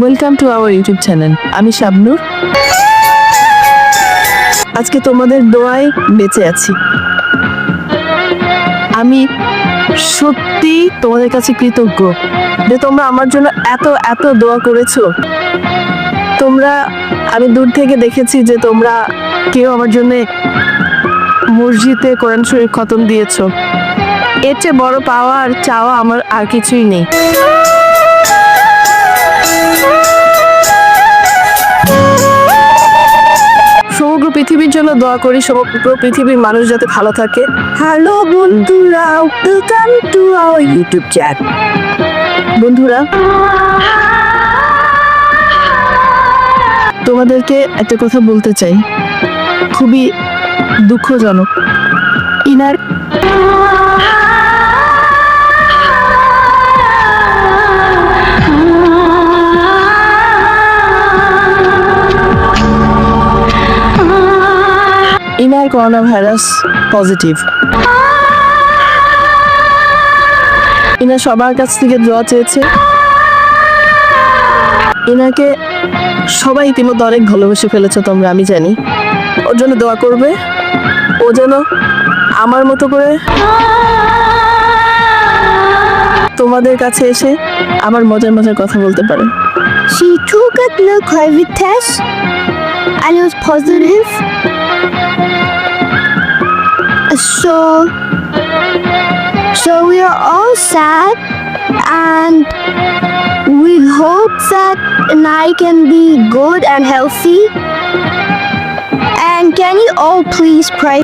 Welcome to our YouTube channel আমি শাবনুর। আজকে তোমাদের দোয়ায় বেঁচে আছি। আমি সত্যি তোমাদের কাছে কৃতজ্ঞ যে তোমরা আমার জন্য এত এত দোয়া করেছ। তোমরা, আমি দূর থেকে দেখেছি যে তোমরা কেউ আমার জন্য মসজিদে কোরআন শরীফ খতম দিয়েছ। এর চেয়ে বড় পাওয়া আর চাওয়া আমার আর কিছুই নেই। জন্য দোয়া করি সমগ্র পৃথিবীর মানুষ যাতে ভালো থাকে। হ্যালো বন্ধুরা welcome to our YouTube channel বন্ধুরা, তোমাদেরকে একটা কথা বলতে চাই। খুবই দুঃখজনক। ইনার ইনার করোনা ভাইরাস পজিটিভ ইনা সবার কাছ থেকে দোয়া চেয়েছে। ইনাকে সবাই ইতিমধ্যে অনেক ভালোবেসে ফেলেছো তোমরা, আমি জানি। ওর জন্য দোয়া করবে। ও যেন আমার মতো করে তোমাদের কাছে এসে আমার মজার মজার কথা বলতে পারে। She took a little COVID test and it was positive. So, so we are all sad and we hope that I can be good and healthy. And can you all please pray